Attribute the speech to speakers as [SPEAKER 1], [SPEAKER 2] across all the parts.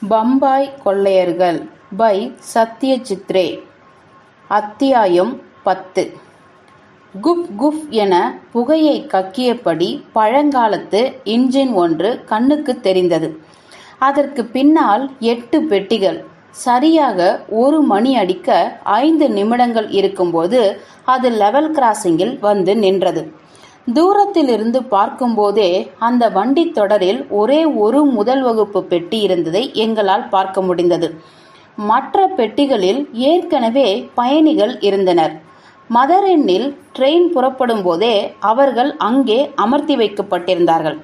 [SPEAKER 1] பம்பாய் கொள்ளையர்கள் பை சத்யஜித் சித்ரே அத்தியாயம் பத்து. குப் குப் என புகையை கக்கியபடி பழங்காலத்து இன்ஜின் ஒன்று கண்ணுக்கு தெரிந்தது. அதற்கு பின்னால் எட்டு பெட்டிகள். சரியாக ஒரு மணி அடிக்க ஐந்து நிமிடங்கள் இருக்கும்போது அது லெவல் கிராசிங்கில் வந்து நின்றது. தூரத்திலிருந்து பார்க்கும்போதே அந்த வண்டி தொடரில் ஒரே ஒரு முதல் வகுப்பு பெட்டி இருந்ததை எங்களால் பார்க்க முடிந்தது. மற்ற பெட்டிகளில் ஏற்கனவே பயணிகள் இருந்தனர். மதர் எண்ணில் ட்ரெயின் புறப்படும் போதே அவர்கள் அங்கே அமர்த்தி வைக்கப்பட்டிருந்தார்கள்.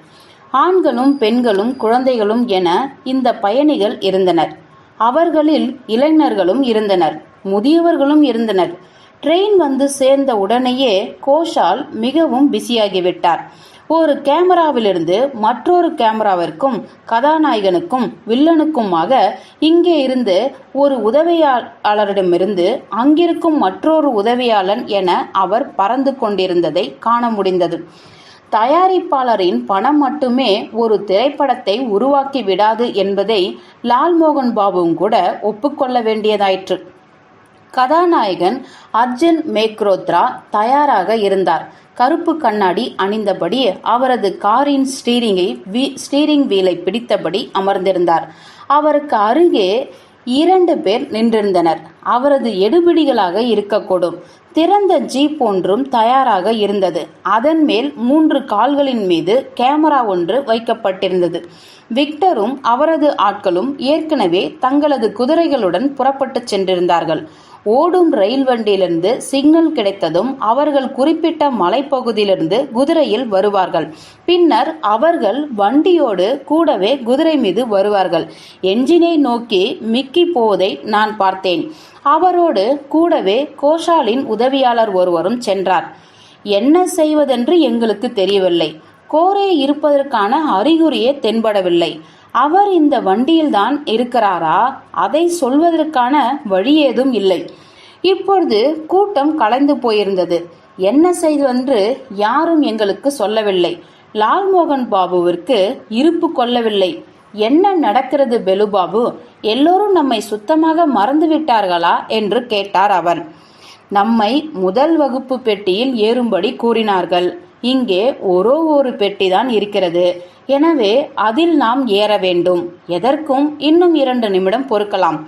[SPEAKER 1] ஆண்களும் பெண்களும் குழந்தைகளும் என இந்த பயணிகள் இருந்தனர். அவர்களில் இளைஞர்களும் இருந்தனர். முதியவர்களும் இருந்தனர். ட்ரெயின் வந்து சேர்ந்த உடனேயே கோஷால் மிகவும் பிஸியாகிவிட்டார். ஒரு கேமராவிலிருந்து மற்றொரு கேமராவிற்கும் கதாநாயகனுக்கும் வில்லனுக்குமாக இங்கே இருந்து ஒரு உதவியாளரிடமிருந்து அங்கிருக்கும் மற்றொரு உதவியாளன் என அவர் பறந்து கொண்டிருந்ததை காண முடிந்தது. தயாரிப்பாளரின் பணம் மட்டுமே ஒரு திரைப்படத்தை உருவாக்கி விடாது என்பதை லால்மோகன் பாபுவும் கூட ஒப்புக்கொள்ள வேண்டியதாயிற்று. கதாநாயகன் அர்ஜுன் மேக்ரோத்ரா தயாராக இருந்தார். கருப்பு கண்ணாடி அணிந்தபடி அவரது காரின் ஸ்டீரிங்கை வீ ஸ்டீரிங் வீலை பிடித்தபடி அமர்ந்திருந்தார். அவருக்கு அருகே இரண்டு பேர் நின்றிருந்தனர். அவரது எடுபிடிகளாக இருக்கக்கூடும். திறந்த ஜீப் ஒன்றும் தயாராக இருந்தது. அதன் மேல் மூன்று கால்களின் மீது கேமரா ஒன்று வைக்கப்பட்டிருந்தது. விக்டரும் அவரது ஆட்களும் ஏற்கனவே தங்களது குதிரைகளுடன் புறப்பட்டுச் சென்றிருந்தார்கள். ஓடும் ரயில் வண்டியிலிருந்து சிக்னல் கிடைத்ததும் அவர்கள் குறிப்பிட்ட மலைப்பகுதியிலிருந்து குதிரையில் வருவார்கள். பின்னர் அவர்கள் வண்டியோடு கூடவே குதிரை மீது வருவார்கள். என்ஜினை நோக்கி மிக்கி போவதை நான் பார்த்தேன். அவரோடு கூடவே கோஷாலின் உதவியாளர் ஒருவரும் சென்றார். என்ன செய்வதென்று எங்களுக்கு தெரியவில்லை. கோரே இருப்பதற்கான அறிகுறியே தென்படவில்லை. அவர் இந்த வண்டியில்தான் இருக்கிறாரா? அதை சொல்வதற்கான வழி ஏதும் இல்லை. இப்பொழுது கூட்டம் கலைந்து போயிருந்தது. என்ன செய்தென்று யாரும் எங்களுக்கு சொல்லவில்லை. லால்மோகன் பாபுவிற்கு இருப்பு கொள்ளவில்லை. என்ன நடக்கிறது பெலுபாபு எல்லோரும் நம்மை சுத்தமாக மறந்து விட்டார்களா என்று கேட்டார் அவன். நம்மை முதல் வகுப்பு பெட்டியில் ஏறும்படி கூறினார்கள். இங்கே ஒரு ஒரு பெட்டிதான் இருக்கிறது. எனவே அதில் நாம் ஏற வேண்டும். எதற்கும் இன்னும் இரண்டு நிமிடம் பொறுக்கலாம்.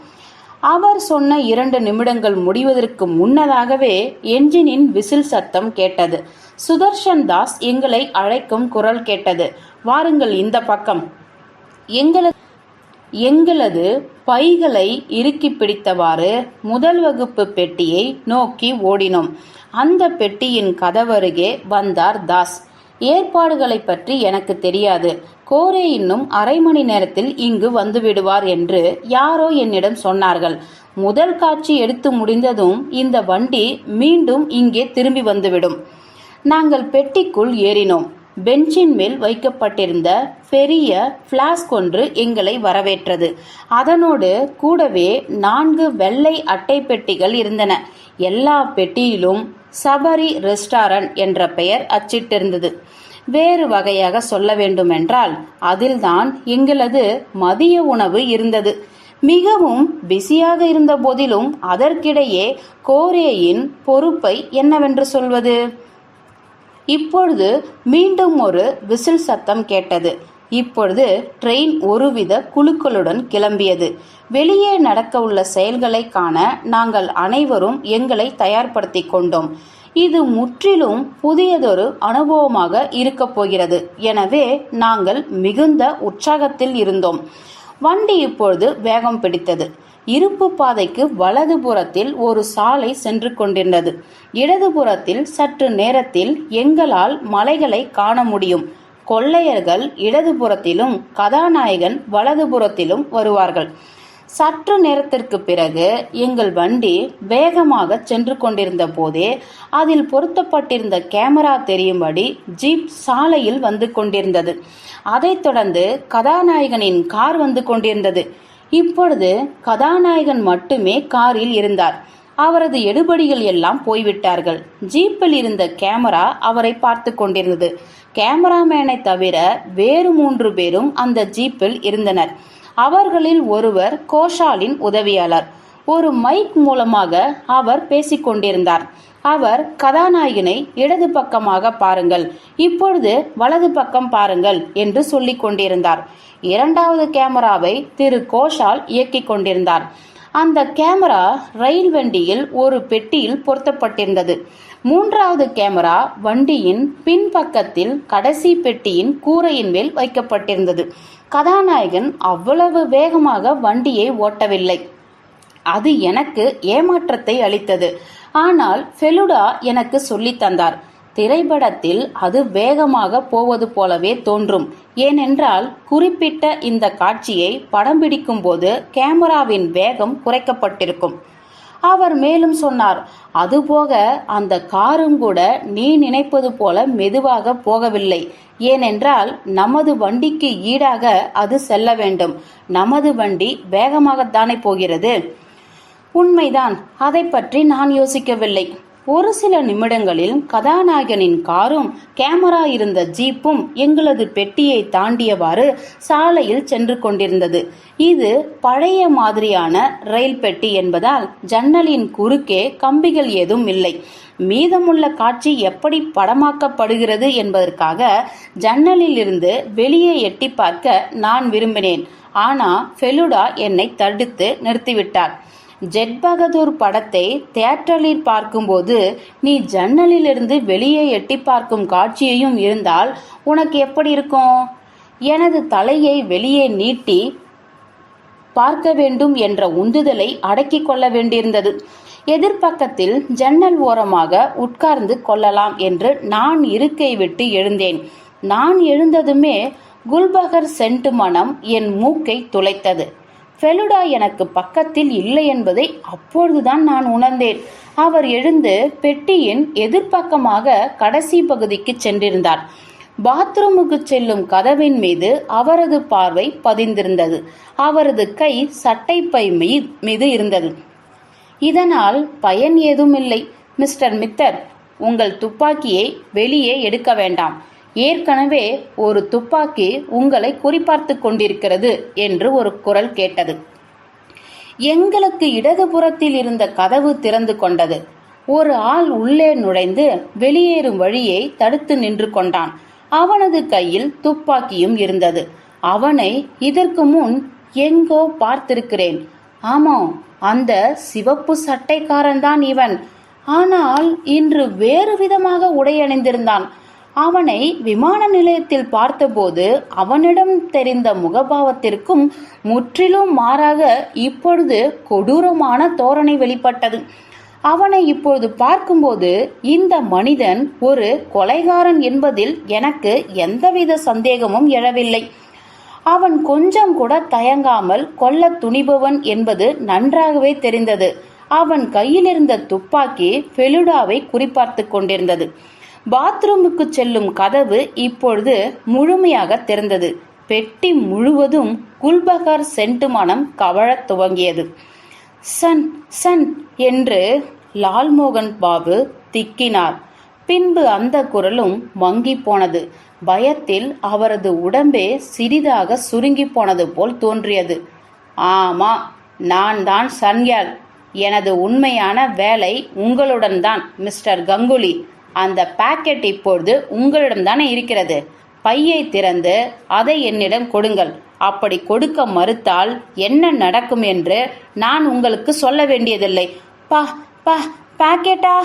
[SPEAKER 1] அவர் சொன்ன இரண்டு நிமிடங்கள் முடிவதற்கு முன்னதாகவே என்ஜினின் விசில் சத்தம் கேட்டது. சுதர்ஷன் தாஸ் எங்களை அழைக்கும் குரல் கேட்டது. வாருங்கள் இந்த பக்கம். எங்களது எங்களது பைகளை இறுக்கி பிடித்தவாறு முதல் வகுப்பு பெட்டியை நோக்கி ஓடினோம். அந்த பெட்டியின் கதவருகே வந்தார் தாஸ். ஏற்பாடுகளை பற்றி எனக்கு தெரியாது. கோரே இன்னும் அரை மணி நேரத்தில் இங்கு வந்துவிடுவார் என்று யாரோ என்னிடம் சொன்னார்கள். முதல் காட்சி எடுத்து முடிந்ததும் இந்த வண்டி மீண்டும் இங்கே திரும்பி வந்துவிடும். நாங்கள் பெட்டிக்குள் ஏறினோம். பெஞ்சின் மேல் வைக்கப்பட்டிருந்த பெரிய பிளாஸ்க் ஒன்று எங்களை வரவேற்றது. அதனோடு கூடவே நான்கு வெள்ளை அட்டை பெட்டிகள் இருந்தன. எல்லா பெட்டியிலும் சபரி ரெஸ்டாரண்ட் என்ற பெயர் அச்சிட்டிருந்தது. வேறு வகையாக சொல்ல வேண்டுமென்றால் அதில்தான் எங்களது மதிய உணவு இருந்தது. மிகவும் பிஸியாக இருந்த போதிலும் அதற்கிடையே கோரேயின் பொறுப்பை என்னவென்று சொல்வது? இப்பொழுது மீண்டும் ஒரு விசில் சத்தம் கேட்டது. இப்பொழுது ட்ரெயின் ஒருவித குழுக்களுடன் கிளம்பியது. வெளியே நடக்க உள்ள செயல்களை காண நாங்கள் அனைவரும் எங்களை தயார்படுத்தி கொண்டோம். இது முற்றிலும் புதியதொரு அனுபவமாக இருக்கப் போகிறது. எனவே நாங்கள் மிகுந்த உற்சாகத்தில் இருந்தோம். வண்டி இப்பொழுது வேகம் பிடித்தது. இருப்பு பாதைக்கு வலது புறத்தில் ஒரு சாலை சென்று கொண்டிருந்தது. இடதுபுறத்தில் சற்று நேரத்தில் எங்களால் மலைகளை காண முடியும். கொள்ளையர்கள் இடதுபுறத்திலும் கதாநாயகன் வலதுபுறத்திலும் வருவார்கள். சற்று நேரத்திற்கு பிறகு எங்கள் வண்டி வேகமாக சென்று கொண்டிருந்த போதே அதில் பொருத்தப்பட்டிருந்த கேமரா தெரியும்படி ஜீப் சாலையில் வந்து கொண்டிருந்தது. அதைத் தொடர்ந்து கதாநாயகனின் கார் வந்து கொண்டிருந்தது. இப்பொழுது கதாநாயகன் மட்டுமே காரில் இருந்தார். அவரது எடுபடிகள் எல்லாம் போய்விட்டார்கள். ஜீப்பில் இருந்த கேமரா அவரை பார்த்து கொண்டிருந்தது. கேமராமேனை தவிர வேறு மூன்று பேரும் அந்த ஜீப்பில் இருந்தனர். அவர்களில் ஒருவர் கோஷாலின் உதவியாளர். ஒரு மைக் மூலமாக அவர் பேசிக்கொண்டிருந்தார் கொண்டிருந்தார். அவர் கதாநாயகனை இடது பக்கமாக பாருங்கள். இப்பொழுது வலது பக்கம் பாருங்கள் என்று சொல்லிக் கொண்டிருந்தார். இரண்டாவது கேமராவை திரு. கோஷால் இயக்கிக் கொண்டிருந்தார். அந்த கேமரா ரயில் வண்டியில் ஒரு பெட்டியில் பொருத்தப்பட்டிருந்தது. மூன்றாவது கேமரா வண்டியின் பின்பக்கத்தில் கடைசி பெட்டியின் கூரையின் மேல் வைக்கப்பட்டிருந்தது. கதாநாயகன் அவ்வளவு வேகமாக வண்டியை ஓட்டவில்லை. அது எனக்கு ஏமாற்றத்தை அளித்தது. ஆனால் ஃபெலுடா எனக்கு சொல்லித் தந்தார். திரைப்படத்தில் அது வேகமாக போவது போலவே தோன்றும். ஏனென்றால் குறிப்பிட்ட இந்த காட்சியை படம் பிடிக்கும்போது கேமராவின் வேகம் குறைக்கப்பட்டிருக்கும். அவர் மேலும் சொன்னார் அதுபோக அந்த காரும் கூட நீ நினைப்பது போல மெதுவாக போகவில்லை. ஏனென்றால் நமது வண்டிக்கு ஈடாக அது செல்ல வேண்டும். நமது வண்டி வேகமாகத்தானே போகிறது. உண்மைதான். அதை பற்றி நான் யோசிக்கவில்லை. ஒரு சில நிமிடங்களில் கதாநாயகனின் காரும் கேமரா இருந்த ஜீப்பும் எங்களது பெட்டியை தாண்டியவாறு சாலையில் சென்று கொண்டிருந்தது. இது பழைய மாதிரியான ரயில் பெட்டி என்பதால் ஜன்னலின் குறுக்கே கம்பிகள் ஏதும் இல்லை. மீதமுள்ள காட்சி எப்படி படமாக்கப்படுகிறது என்பதற்காக ஜன்னலில் இருந்து வெளியே எட்டி பார்க்க நான் விரும்பினேன். ஆனா ஃபெலுடா என்னை தடுத்து நிறுத்திவிட்டார். ஜெட் பகதூர் படத்தை தியேட்டரில் பார்க்கும்போது நீ ஜன்னலிலிருந்து வெளியே எட்டி பார்க்கும் காட்சியையும் இருந்தால் உனக்கு எப்படி இருக்கும்? எனது தலையை வெளியே நீட்டி பார்க்க வேண்டும் என்ற உந்துதலை அடக்கிக் கொள்ள வேண்டியிருந்தது. எதிர்பக்கத்தில் ஜன்னல் ஓரமாக உட்கார்ந்து கொள்ளலாம் என்று நான் இருக்கை விட்டு எழுந்தேன். நான் எழுந்ததுமே குல்பகர் சென்ட் மனம் என் மூக்கை துளைத்தது. ஃபெலுடா எனக்கு பக்கத்தில் இல்லை என்பதை அப்பொழுதுதான் நான் உணர்ந்தேன். அவர் எழுந்து பெட்டியின் எதிர்ப்பக்கமாக கடைசி பகுதிக்கு சென்றிருந்தார். பாத்ரூமுக்கு செல்லும் கதவின் மீது அவரது பார்வை பதிந்திருந்தது. அவரது கை சட்டைப்பை மீ- மீது இருந்தது. இதனால் பயன் ஏதும் இல்லை மிஸ்டர் மித்தர். உங்கள் துப்பாக்கியை வெளியே எடுக்க வேண்டாம். ஏற்கனவே ஒரு துப்பாக்கி உங்களை குறிபார்த்து கொண்டிருக்கிறது என்று ஒரு குரல் கேட்டது. எங்களுக்கு இடதுபுறத்தில் இருந்த கதவு திறந்து கொண்டது. ஒரு ஆள் உள்ளே நுழைந்து வெளியேறும் வழியை தடுத்து நின்று கொண்டான். அவனது கையில் துப்பாக்கியும் இருந்தது. அவனை இதற்கு முன் எங்கோ பார்த்திருக்கிறேன். ஆமாம் அந்த சிவப்பு சட்டைக்காரன்தான் இவன். ஆனால் இன்று வேறு விதமாக உடையணிந்திருந்தான் அவனை விமான நிலையத்தில் பார்த்தபோது அவனிடம் தெரிந்த முகபாவத்திற்கும் முற்றிலும் மாறாக இப்பொழுது கொடூரமான தோரணை வெளிப்பட்டது. அவனை இப்பொழுது பார்க்கும்போது இந்த மனிதன் ஒரு கொலைகாரன் என்பதில் எனக்கு எந்தவித சந்தேகமும் எழவில்லை. அவன் கொஞ்சம் கூட தயங்காமல் கொல்ல துணிபவன் என்பது நன்றாகவே தெரிந்தது. அவன் கையிலிருந்த துப்பாக்கி ஃபெலுடாவை குறிப்பார்த்து கொண்டிருந்தது. பாத்ரூமுக்கு செல்லும் கதவு இப்பொழுது முழுமையாக திறந்தது. பெட்டி முழுவதும் குல்பகர் சென்ட் மனம் கவழத் துவங்கியது. சன் சன் என்று லால்மோகன் பாபு திக்கினார். பின்பு அந்த குரலும் மங்கி போனது. பயத்தில் அவரது உடம்பே சிறிதாக சுருங்கி போனது போல் தோன்றியது. ஆமா நான் தான் சன்யால் எனது உண்மையான வேலை உங்களுடன் தான் மிஸ்டர் கங்குலி. அந்த பாக்கெட் இப்பொழுது உங்களிடம் தானே இருக்கிறது. பையை திறந்து அதை என்னிடம் கொடுங்கள். அப்படி கொடுக்க மறுத்தால் என்ன நடக்கும் என்று நான் உங்களுக்கு சொல்ல வேண்டியதில்லை. பா பா பாக்கெட்டா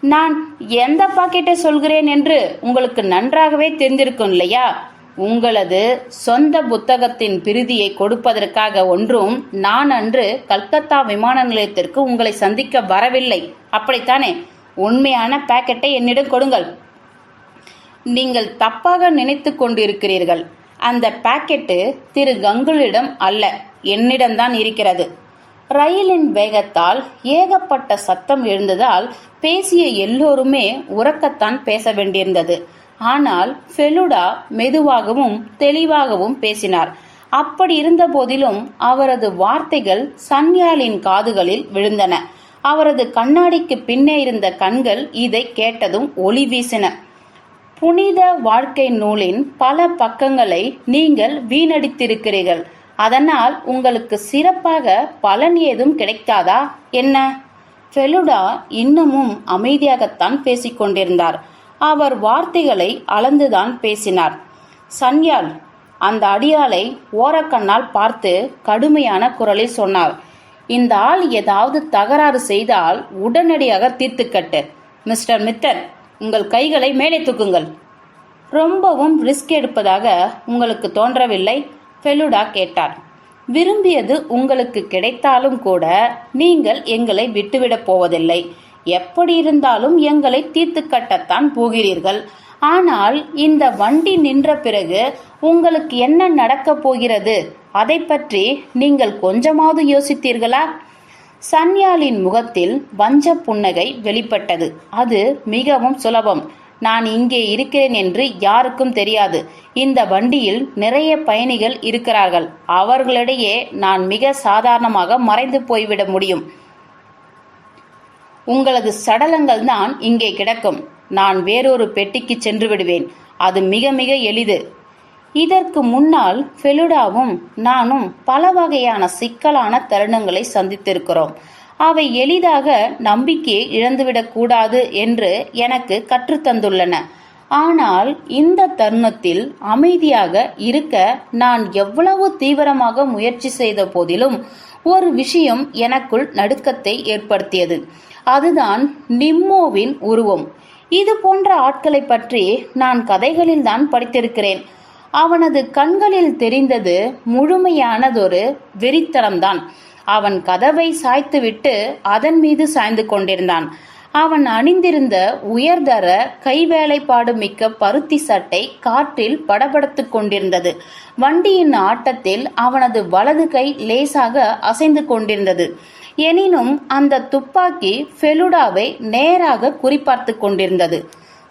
[SPEAKER 1] நான் எந்த பாக்கெட்டை சொல்கிறேன் என்று உங்களுக்கு நன்றாகவே தெரிந்திருக்கும் இல்லையா? உங்களது சொந்த புத்தகத்தின் பிரிதியை கொடுப்பதற்காக ஒன்றும் நான் அன்று கல்கத்தா விமான நிலையத்திற்கு உங்களை சந்திக்க வரவில்லை. அப்படித்தானே? உண்மையான பாக்கெட்டை என்னிடம் கொடுங்கள். நீங்கள் தப்பாக நினைத்து கொண்டிருக்கிறீர்கள். அந்த பாக்கெட்டு திரு கங்குலிடம் அல்ல என்னிடம்தான் இருக்கிறது. ரயிலின் வேகத்தால் ஏகப்பட்ட சத்தம் எழுந்ததால் பேசிய எல்லோருமே உறக்கத்தான் பேச வேண்டியிருந்தது. ஆனால் ஃபெலுடா மெதுவாகவும் தெளிவாகவும் பேசினார். அப்படி இருந்த போதிலும் அவரது வார்த்தைகள் சன்யாலின் காதுகளில் விழுந்தன. அவரது கண்ணாடிக்கு பின்னே இருந்த கண்கள் இதை கேட்டதும் ஒளி வீசின. புனித வாழ்க்கை நூலின் பல பக்கங்களை நீங்கள் வீணடித்திருக்கிறீர்கள். அதனால் உங்களுக்கு சிறப்பாக பலன் ஏதும் கிடைக்காதா? என்ன? ஃபெலுடா இன்னமும் அமைதியாகத்தான் பேசிக்கொண்டிருந்தார் அவர் வார்த்தைகளை அளந்துதான் பேசினார். சன்யால் அந்த அடியாளை ஓரக்கண்ணால் பார்த்து கடுமையான குரலில் சொன்னார். இந்த ஆள் ஏதாவது தகராறு செய்தால் உடனடியாக தீர்த்துக்கட்டு. மிஸ்டர் மித்தர் உங்கள் கைகளை மேலே தூக்குங்கள். ரொம்பவும் ரிஸ்க் எடுப்பதாக உங்களுக்கு தோன்றவில்லை? ஃபெலுடா கேட்டார் விரும்பியது உங்களுக்கு கிடைத்தாலும் கூட நீங்கள் எங்களை விட்டுவிடப் போவதில்லை. எப்படி இருந்தாலும் எங்களை தீர்த்து கட்டத்தான் போகிறீர்கள். ஆனால் இந்த வண்டி நின்ற பிறகு உங்களுக்கு என்ன நடக்கப் போகிறது? அதை பற்றி நீங்கள் கொஞ்சமாவது யோசித்தீர்களா? சன்யாலின் முகத்தில் வஞ்ச புன்னகை வெளிப்பட்டது. அது மிகவும் சுலபம். நான் இங்கே இருக்கிறேன் என்று யாருக்கும் தெரியாது. இந்த வண்டியில் நிறைய பயணிகள் இருக்கிறார்கள். அவர்களிடையே நான் மிக சாதாரணமாக மறைந்து போய்விட முடியும். உங்களது சடலங்கள் தான் இங்கே கிடக்கும். நான் வேறொரு பெட்டிக்கு சென்று விடுவேன். அது மிக மிக எளிது. இதற்கு முன்னால் ஃபெலுடாவும் நானும் பல வகையான சிக்கலான தருணங்களை சந்தித்திருக்கிறோம். அவை எளிதாக நம்பிக்கையை இழந்துவிடக் கூடாது என்று எனக்கு கற்றுத்தந்துள்ளன ஆனால் இந்த தருணத்தில் அமைதியாக இருக்க நான் எவ்வளவு தீவிரமாக முயற்சி செய்த போதிலும் ஒரு விஷயம் எனக்குள் நடுக்கத்தை ஏற்படுத்தியது. அதுதான் நிம்மோவின் உருவம். இது போன்ற ஆட்களை பற்றி நான் கதைகளில் தான் படித்திருக்கிறேன். அவனது கண்களில் தெரிந்தது முழுமையானதொரு வெறித்தனம்தான். அவன் கதவை சாய்த்துவிட்டு அதன் மீது சாய்ந்து கொண்டிருந்தான். அவன் அணிந்திருந்த உயர்தர கைவேலைப்பாடு மிக்க பருத்தி சட்டை காற்றில் படபடத்துக் கொண்டிருந்தது. வண்டியின் ஆட்டத்தில் அவனது வலது கை லேசாக அசைந்து கொண்டிருந்தது. எனினும் அந்த துப்பாக்கி ஃபெலுடாவை நேராக குறிப்பார்த்து கொண்டிருந்தது.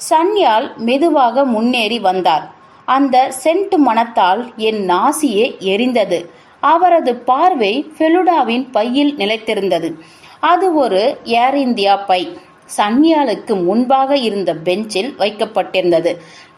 [SPEAKER 1] சன்யால் மெதுவாக முன்னேறி வந்தார். அந்த சென்ட் மனத்தால் என் நாசியே எரிந்தது. அவரது பார்வை ஃபெலுடாவின் பையில் நிலைத்திருந்தது. அது ஒரு ஏர் இந்தியா பை. சன்யாலுக்கு முன்பாக இருந்த பெஞ்சில் வைக்கப்பட்டிருந்தது.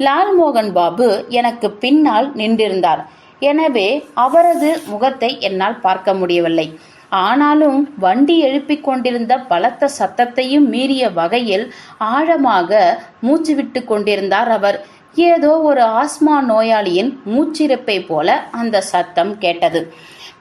[SPEAKER 1] லால்மோகன் பாபு எனக்கு பின்னால் நின்றிருந்தார். எனவே அவரது முகத்தை என்னால் பார்க்க முடியவில்லை. ஆனாலும் வண்டி எழுப்பிக் கொண்டிருந்த பலத்த சத்தத்தையும் மீறிய வகையில் ஆழமாக மூச்சு விட்டு கொண்டிருந்தார் அவர். ஏதோ ஒரு ஆஸ்மா நோயாளியின் மூச்சிறப்பை போல அந்த சத்தம் கேட்டது.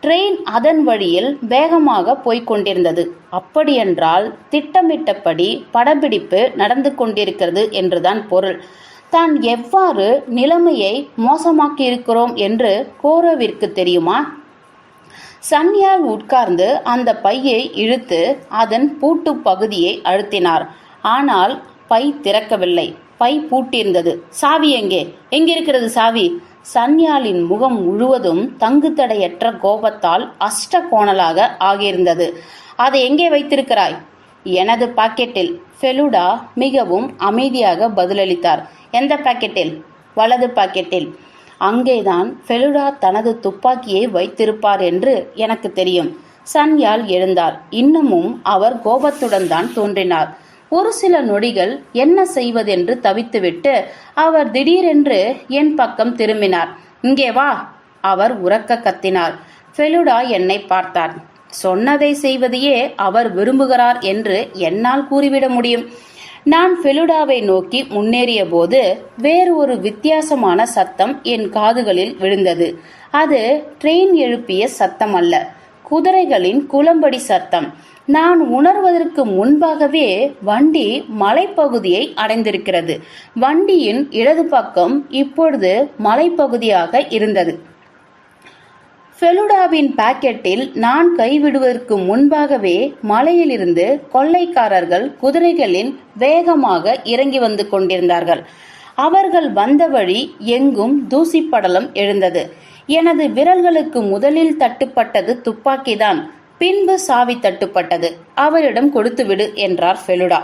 [SPEAKER 1] ட்ரெயின் அதன் வழியில் வேகமாக போய்க் கொண்டிருந்தது. அப்படியென்றால் திட்டமிட்டபடி படப்பிடிப்பு நடந்து கொண்டிருக்கிறது என்றுதான் பொருள். தான் எவ்வாறு நிலைமையை மோசமாக்கியிருக்கிறோம் என்று கோரோவிற்கு தெரியுமா? சன்யால் உட்கார்ந்து அந்த பையை இழுத்து அதன் பூட்டு பகுதியை அழுத்தினார். ஆனால் பை திறக்கவில்லை. பை பூட்டியிருந்தது சாவி எங்கே? எங்கிருக்கிறது சாவி? சன்யாலின் முகம் முழுவதும் தங்குத்தடையற்ற கோபத்தால் அஷ்ட கோணலாக ஆகியிருந்தது. அதை எங்கே வைத்திருக்கிறாய்? எனது பாக்கெட்டில். ஃபெலுடா மிகவும் அமைதியாக பதிலளித்தார். எந்த பாக்கெட்டில்? வலது பாக்கெட்டில். அங்கேதான் ஃபெலுடா தனது துப்பாக்கியை வைத்திருப்பார் என்று எனக்கு தெரியும். சன்யால் எழுந்தார். இன்னமும் அவர் கோபத்துடன் தான் தோன்றினார். ஒரு சில நொடிகள் என்ன செய்வதென்று தவித்துவிட்டு அவர் திடீரென்று என் பக்கம் திரும்பினார். இங்கே வா அவர் உறக்க கத்தினார். ஃபெலுடா என்னை பார்த்தார். சொன்னதை செய்வதையே அவர் விரும்புகிறார் என்று என்னால் கூறிவிட முடியும். நான் ஃபெலுடாவை நோக்கி முன்னேறிய போது வேறு ஒரு வித்தியாசமான சத்தம் என் காதுகளில் விழுந்தது. அது ட்ரெயின் எழுப்பிய சத்தம் அல்ல குதிரைகளின் குளம்படி சத்தம். நான் உணர்வதற்கு முன்பாகவே வண்டி மலைப்பகுதியை அடைந்திருக்கிறது. வண்டியின் இடது பக்கம் இப்பொழுது மலைப்பகுதியாக இருந்தது. ஃபெலுடாவின் பாக்கெட்டில் நான் கைவிடுவதற்கு முன்பாகவே மலையிலிருந்து கொள்ளைக்காரர்கள் குதிரைகளின் வேகமாக இறங்கி வந்து கொண்டிருந்தார்கள். அவர்கள் வந்த வழி எங்கும் தூசிப்படலம் எழுந்தது. எனது விரல்களுக்கு முதலில் தட்டுப்பட்டது துப்பாக்கிதான். பின்பு சாவி தட்டுப்பட்டது. அவரிடம் கொடுத்து விடு என்றார் ஃபெலுடா.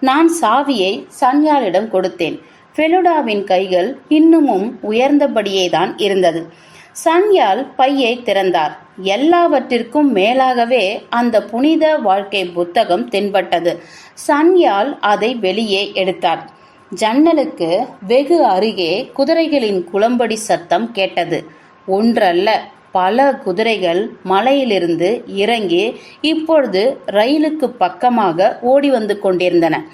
[SPEAKER 1] நான் சாவியை சன்யாலிடம் கொடுத்தேன். ஃபெலுடாவின் கைகள் இன்னமும் உயர்ந்தபடியே தான் இருந்தது. சன்யால் பையை திறந்தார். எல்லாவற்றிற்கும் மேலாகவே அந்த புனித வாழ்க்கை புத்தகம் தென்பட்டது. சன்யால் அதை வெளியே எடுத்தார். ஜன்னலுக்கு வெகு அருகே குதிரைகளின் குளம்படி சத்தம் கேட்டது. ஒன்றல்ல பல குதிரைகள் மலையிலிருந்து இறங்கி இப்பொழுது ரயிலுக்கு பக்கமாக ஓடி வந்து கொண்டிருந்தன.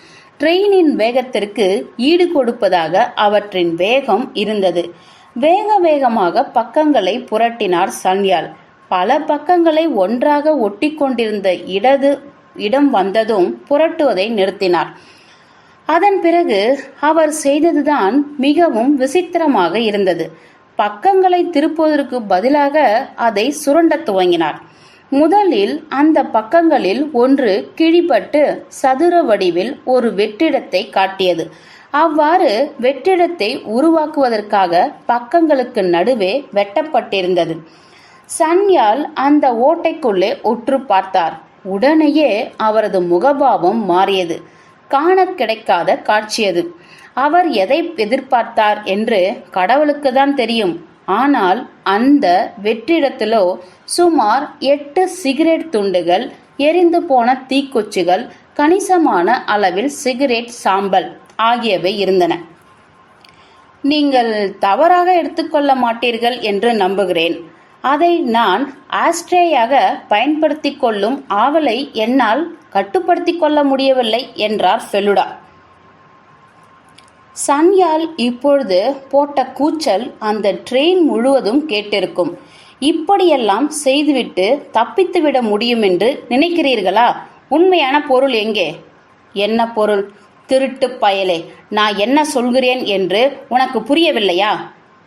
[SPEAKER 1] ட்ரெயினின் வேகத்திற்கு ஈடு கொடுப்பதாக அவற்றின் வேகம் இருந்தது. வேக வேகமாக பக்கங்களை புரட்டினார் சன்யால். பல பக்கங்களை ஒன்றாக ஒட்டி கொண்டிருந்த இடது இடம் வந்ததும் புரட்டுவதை நிறுத்தினார். அதன் பிறகு அவர் செய்ததுதான் மிகவும் விசித்திரமாக இருந்தது. பக்கங்களை திருப்புவதற்கு பதிலாக அதை சுரண்டத் துவங்கினார். முதலில் அந்த பக்கங்களில் ஒன்று கிழிபட்டு சதுர வடிவில் ஒரு வெற்றிடத்தை காட்டியது. அவ்வாறு வெற்றிடத்தை உருவாக்குவதற்காக பக்கங்களுக்கு நடுவே வெட்டப்பட்டிருந்தது. சன்யால் அந்த ஓட்டைக்குள்ளே உற்று பார்த்தார். உடனேயே அவரது முகபாவம் மாறியது. காண கிடைக்காத காட்சியது அவர் எதை எதிர்பார்த்தார் என்று கடவுளுக்கு தான் தெரியும். ஆனால் அந்த வெற்றிடத்திலோ சுமார் எட்டு சிகரெட் துண்டுகள் எரிந்து போன தீக்குச்சிகள் கணிசமான அளவில் சிகரெட் சாம்பல். ஆகியவை இருந்தன. நீங்கள் தவறாக எடுத்துக்கொள்ள மாட்டீர்கள் என்று நம்புகிறேன். அதை நான் ஆஸ்ட்ரேயாக பயன்படுத்திக் கொள்ளும் ஆவலை என்னால் கட்டுப்படுத்திக் கொள்ள முடியவில்லை என்றார் ஃபெலுடா. சன்யால் இப்பொழுது போட்ட கூச்சல் அந்த ட்ரெயின் முழுவதும் கேட்டிருக்கும். இப்படியெல்லாம் செய்துவிட்டு தப்பித்துவிட முடியும் என்று நினைக்கிறீர்களா? உண்மையான பொருள் எங்கே? என்ன பொருள்? திருட்டு பயலே. நான் என்ன சொல்கிறேன் என்று உனக்கு புரியவில்லையா?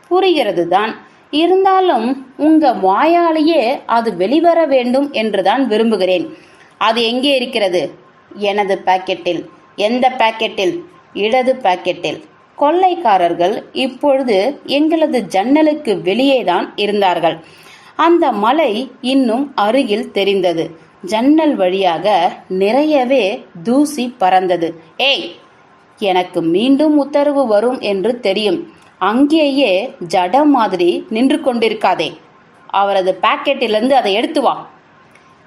[SPEAKER 1] புரிகிறது தான் இருந்தாலும் உங்க வாயாலேயே அது வெளிவர வேண்டும் என்றுதான் விரும்புகிறேன். அது எங்கே இருக்கிறது? எனது பாக்கெட்டில். எந்த பாக்கெட்டில்? இடது பாக்கெட்டில். கொள்ளைக்காரர்கள் இப்பொழுது எங்களது ஜன்னலுக்கு வெளியேதான் இருந்தார்கள். அந்த மலை இன்னும் அருகில் தெரிந்தது. ஜன்னல் வழியாக நிறையவே தூசி பறந்தது. ஏய் எனக்கு மீண்டும் உத்தரவு வரும் என்று தெரியும். அங்கேயே ஜடம் மாதிரி நின்று கொண்டிருக்காதே. அவரது பாக்கெட்டிலிருந்து அதை எடுத்து வா.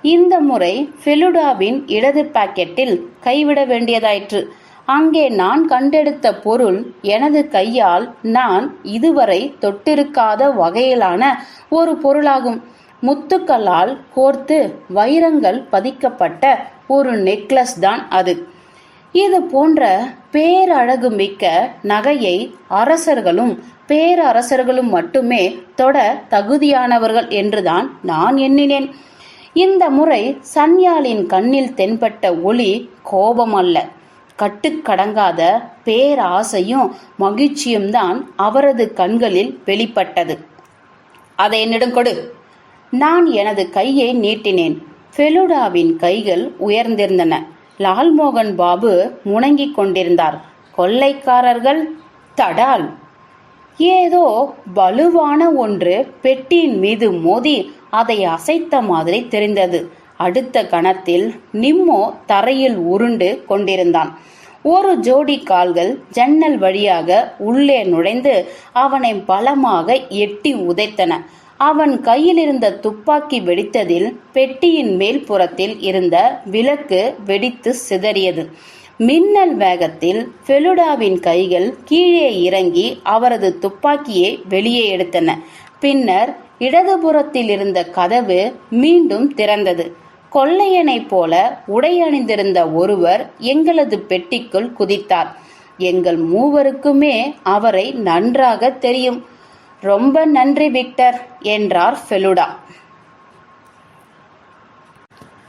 [SPEAKER 1] இந்த முறை ஃபெலுடாவின் இடது பாக்கெட்டில் கைவிட வேண்டியதாயிற்று. அங்கே நான் கண்டெடுத்த பொருள் எனது கையால் நான் இதுவரை தொட்டிருக்காத வகையிலான ஒரு பொருளாகும். முத்துக்களால் கோர்த்து வைரங்கள் பதிக்கப்பட்ட ஒரு நெக்லஸ் தான் அது. இது போன்ற பேரழகு மிக்க நகையை அரசர்களும் பேரரசர்களும் மட்டுமே தொட தகுதியானவர்கள் என்றுதான் நான் எண்ணினேன். இந்த முறை சன்யாலின் கண்ணில் தென்பட்ட ஒளி கோபம் அல்ல கட்டுக்கடங்காத பேராசையும் மகிழ்ச்சியும் தான் அவரது கண்களில் வெளிப்பட்டது. அதை என்னிடம் கொடு. நான் எனது கையை நீட்டினேன். ஃபெலுடாவின் கைகள் உயர்ந்திருந்தன. லால்மோகன் பாபு முணங்கிக் கொண்டிருந்தார். கொள்ளைக்காரர்கள் தடால்! ஏதோ வலுவான ஒன்று பெட்டியின் மீது மோதி அதை அசைத்த மாதிரி தெரிந்தது. அடுத்த கணத்தில் நிம்மோ தரையில் உருண்டு கொண்டிருந்தான். ஒரு ஜோடி கால்கள் ஜன்னல் வழியாக உள்ளே நுழைந்து அவனை பலமாக எட்டி உதைத்தன. அவன் கையில் இருந்த துப்பாக்கி வெடித்ததில் பெட்டியின் மேல் புறத்தில் இருந்த விளக்கு வெடித்து சிதறியது. மின்னல் வேகத்தில் ஃபெலுடாவின் கைகள் கீழே இறங்கி அவரது துப்பாக்கியை வெளியே எடுத்தன. பின்னர் இடதுபுறத்தில் இருந்த கதவு மீண்டும் திறந்தது. கொள்ளையனைப் போல உடை அணிந்திருந்த ஒருவர் எங்களது பெட்டிக்குள் குதித்தார். எங்கள் மூவருக்குமே அவரை நன்றாக தெரியும். ரொம்ப நன்றி விக்டர் என்றார் ஃபெலுடா.